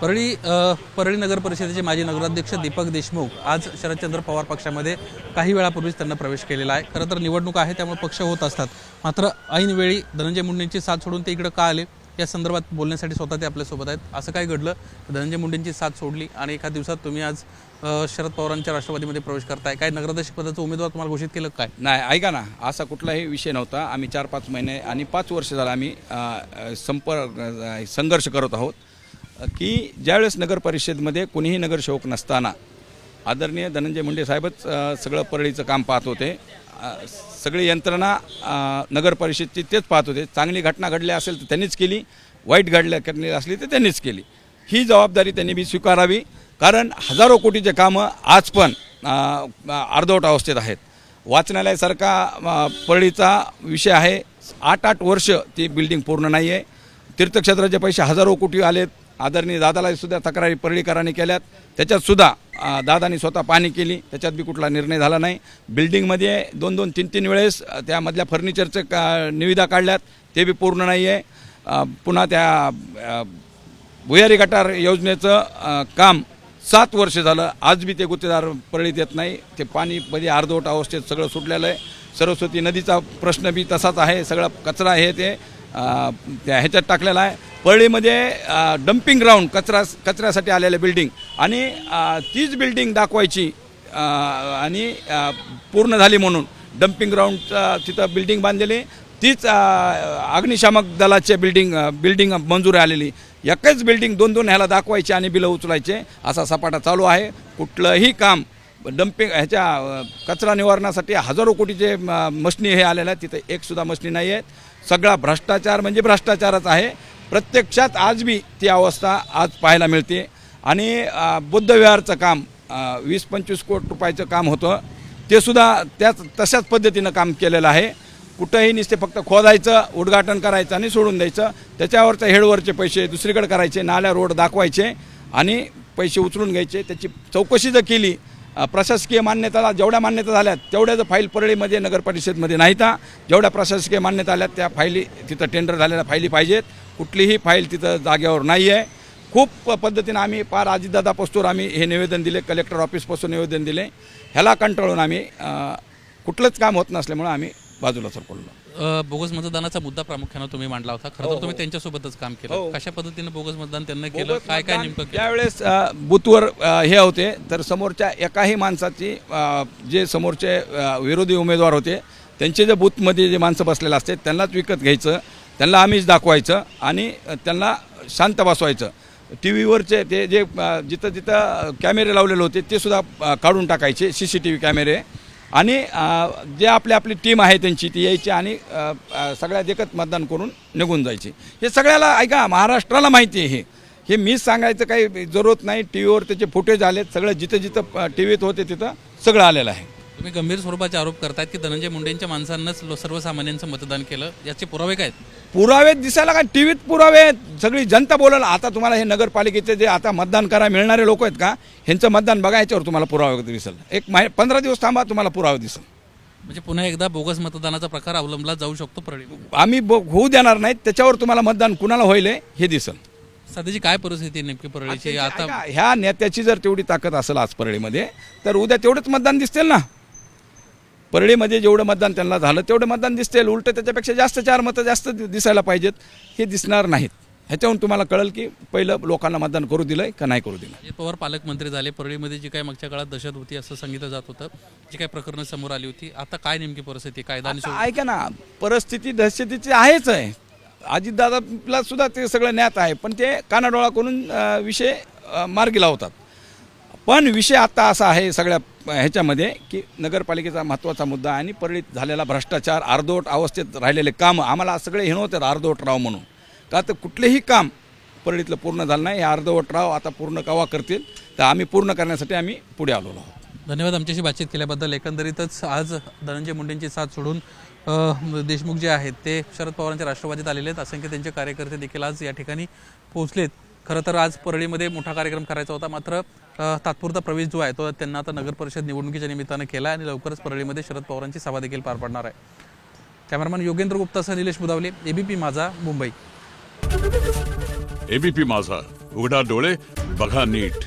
परळी परळी नगर परिषदेचे माजी नगराध्यक्ष दीपक देशमुख आज शरदचंद्र पवार पक्षामध्ये काही वेळापूर्वीच त्यांना प्रवेश केलेला आहे. खरं तर निवडणूक आहे त्यामुळे पक्ष होत असतात. मात्र ऐनवेळी धनंजय मुंडेंची साथ सोडून ते इकडं का आले? या संदर्भात बोलण्यासाठी स्वतः ते आपल्यासोबत आहेत. असं काय घडलं? धनंजय मुंडेंची साथ सोडली आणि एका दिवसात तुम्ही आज शरद पवारांच्या राष्ट्रवादीमध्ये प्रवेश करताय. काय नगराध्यक्ष पदाचं उमेदवार तुम्हाला घोषित केलं काय? नाही ऐका ना. असा कुठलाही विषय नव्हता. आम्ही चार पाच महिने आणि पाच वर्ष झालं आम्ही संपर्क संघर्ष करत आहोत. की ज्यावेळेस नगर परिषदेमध्ये कोणीही नगरसेवक नसताना आदरणीय धनंजय मुंडे साहेबच सगळं परळीचं काम पाहत होते. सगळी यंत्रणा नगर परिषदची तेच पाहत होते. चांगली घटना घडली असेल तर त्यांनीच केली वाईट घडल्या करणी असली तर त्यांनीच केली. ही जबाबदारी त्यांनी बी स्वीकारावी कारण हजारो कोटीचे कामं आज पण अर्धवट अवस्थेत आहेत. वाचनालयासारखा परळीचा विषय आहे. आठ आठ वर्ष ती बिल्डिंग पूर्ण नाही आहे तीर्थक्षेत्राचे पैसे हजारो कोटी आलेत. आदरणीय दादालाही सुद्धा तक्रारी परळीकरांनी केल्यात. त्याच्यातसुद्धा दादानी स्वतः पाहणी केली. त्याच्यात बी कुठला निर्णय झाला नाही. बिल्डिंगमध्ये दोन दोन तीन तीन वेळेस त्यामधल्या फर्निचरचं का निविदा काढल्यात. ते बी पूर्ण नाही आहे पुन्हा त्या भुयारी गटार योजनेचं काम सात वर्ष झालं. आज बी ते गुत्तेदार परळीत येत नाही. ते पाणी मध्ये अर्धवट अवस्थेत सगळं सुटलेलं आहे. सरस्वती नदीचा प्रश्न बी तसाच आहे. सगळा कचरा आहे ते त्या ह्याच्यात टाकलेला आहे. परळीमध्ये डम्पिंग ग्राउंड कचरा कचऱ्यासाठी आलेल्या बिल्डिंग आणि तीच बिल्डिंग दाखवायची आणि पूर्ण झाली म्हणून. डम्पिंग ग्राउंड तिथं बिल्डिंग बांधलेली. तीच अग्निशामक दलाचे बिल्डिंग बिल्डिंग मंजूर आलेली. एकच बिल्डिंग दोन दोन ह्याला दाखवायचे आणि बिलं उचलायचे. असा सपाटा चालू आहे. कुठलंही काम डम्पिंग ह्याच्या कचरा निवारणासाठी हजारो कोटीचे मशनी हे आलेलं आहे तिथं एकसुद्धा मशनी नाही आहेत. सगळा भ्रष्टाचार म्हणजे भ्रष्टाचारच आहे. प्रत्यक्षात आज बी ती अवस्था आज पाहायला मिळते. आणि बुद्धविहारचं काम वीस पंचवीस कोटी रुपयाचं काम होतं. ते सुद्धा त्याच तशाच पद्धतीनं काम केलेलं आहे. कुठंही नुसते फक्त खोदायचं उद्घाटन करायचं आणि सोडून द्यायचं. त्याच्यावरचं हेडवरचे पैसे दुसरीकडे करायचे नाल्या रोड दाखवायचे आणि पैसे उचलून घ्यायचे. त्याची चौकशी जर केली प्रशासकीय मान्यताला जेवढ्या मान्यता झाल्यात तेवढ्या जर फाईल परळीमध्ये नगर परिषदमध्ये नाहीत जेवढ्या प्रशासकीय मान्यता आल्यात त्या फाईली तिथं टेंडर झालेल्या फाईली पाहिजेत. कुठलीही फाईल तिथं जागेवर नाही आहे. खूप पद्धतीनं आम्ही पार अजितदादा पस्तूर आम्ही हे निवेदन दिले कलेक्टर ऑफिसपासून निवेदन दिले. ह्याला कंटाळून आम्ही कुठलंच काम होत नसल्यामुळं आम्ही बाजूला सरकवलं. बोगस मतदानाचा मुद्दा प्रामुख्यानं तुम्ही मांडला होता. खरं तर तुम्ही त्यांच्यासोबतच काम केलं. हो. कशा पद्धतीनं बोगस मतदान त्यांना केलं? काय काय नेमकं त्यावेळेस बूथवर हे होते तर समोरच्या एकाही माणसाची जे समोरचे विरोधी उमेदवार होते त्यांचे जे बूथमध्ये जे माणसं बसलेले असते त्यांनाच विकत घ्यायचं. त्यांना आम्हीच दाखवायचं आणि त्यांना शांत बसवायचं. टी व्हीवरचे ते जे जिथं जिथं कॅमेरे लावलेले होते ते सुद्धा काढून टाकायचे सी सी टी व्ही कॅमेरे. आणि जे आपली आपली टीम आहे त्यांची ती यायची आणि सगळ्या देखत मतदान करून निघून जायची. हे सगळ्याला ऐका महाराष्ट्राला माहिती आहे हे. हे मीच सांगायचं काही जरूरत नाही. टी व्हीवर त्याचे फुटेज आलेत सगळं जिथं जिथं टी व्हीत होते तिथं सगळं आलेलं आहे. तुम्ही गंभीर स्वरूपाचे आरोप करतायत की धनंजय मुंडेंच्या माणसांनाच लो- सर्वसामान्यांचं मतदान केलं याचे पुरावे काय आहेत? पुरावे दिसायला का टी व्हीत पुरावे आहेत. सगळी जनता बोलल आता तुम्हाला हे नगरपालिकेचे जे आता मतदान करा मिळणारे लोक आहेत का? ह्यांचं मतदान बघा याच्यावर तुम्हाला पुरावे दिसेल. एक माहि पंधरा दिवस थांबा तुम्हाला पुरावे दिसेल. म्हणजे पुन्हा एकदा बोगस मतदानाचा प्रकार अवलंबला जाऊ शकतो परळी. आम्ही ब- होऊ देणार नाहीत त्याच्यावर तुम्हाला मतदान कुणाला होईल हे दिसेल. सध्याची काय परिस्थिती आहे नेमकी परळीची? आता ऐका, ह्या नेत्याची जर तेवढी ताकद असेल आज परळीमध्ये तर उद्या तेवढंच मतदान दिसतील ना? परळीमध्ये जेवढं मतदान त्यांना झालं तेवढं मतदान दिसतील उलट त्याच्यापेक्षा जास्त चार मतं जास्त दिसायला पाहिजेत. हे दिसणार नाहीत. ह्याच्यावरून तुम्हाला कळेल की पहिलं लोकांना मतदान करू दिलंय का नाही करू दिलं अजित पवार पालकमंत्री झाले. परळीमध्ये जी काही मागच्या काळात दहशत होती असं सांगितलं जात होतं. जी काही प्रकरणं समोर आली होती. आता काय नेमकी परिस्थिती? कायदा ऐका ना परिस्थिती दहशतीची आहेच आहे. अजितदादाला सुद्धा ते सगळं ज्ञात आहे. पण ते कानाडोळा करून विषय मार्गी लावतात. पण विषय आता असा आहे सगळ्या ह्याच्यामध्ये की नगरपालिकेचा महत्त्वाचा मुद्दा आणि परळीत झालेला भ्रष्टाचार अर्धवट अवस्थेत राहिलेले कामं. आम्हाला सगळे हिणवतात अर्धवट राव म्हणून. का तर कुठलेही काम परळीतलं पूर्ण झालं नाही. हे अर्धवट राव आता पूर्ण कवा करतील तर आम्ही पूर्ण करण्यासाठी आम्ही पुढे आलेलो आहोत. धन्यवाद आमच्याशी बातचीत केल्याबद्दल. एकंदरीतच आज धनंजय मुंडेंची साथ सोडून देशमुख जे आहेत ते शरद पवारांच्या राष्ट्रवादीत आलेले आहेत. असंख्य त्यांचे कार्यकर्ते देखील आज या ठिकाणी पोहोचलेत. खरं तर आज परळीमध्ये मोठा कार्यक्रम करायचा होता. मात्र तात्पुरता प्रवेश जो आहे तो त्यांना आता नगर परिषद निवडणुकीच्या निमित्तानं केला आहे आणि लवकरच परळीमध्ये शरद पवारांची सभा देखील पार पडणार आहे. कॅमेरामॅन योगेंद्र गुप्तासह निलेश बुदावले एबीपी माझा मुंबई. एबीपी माझा उघडा डोळे बघा नीट.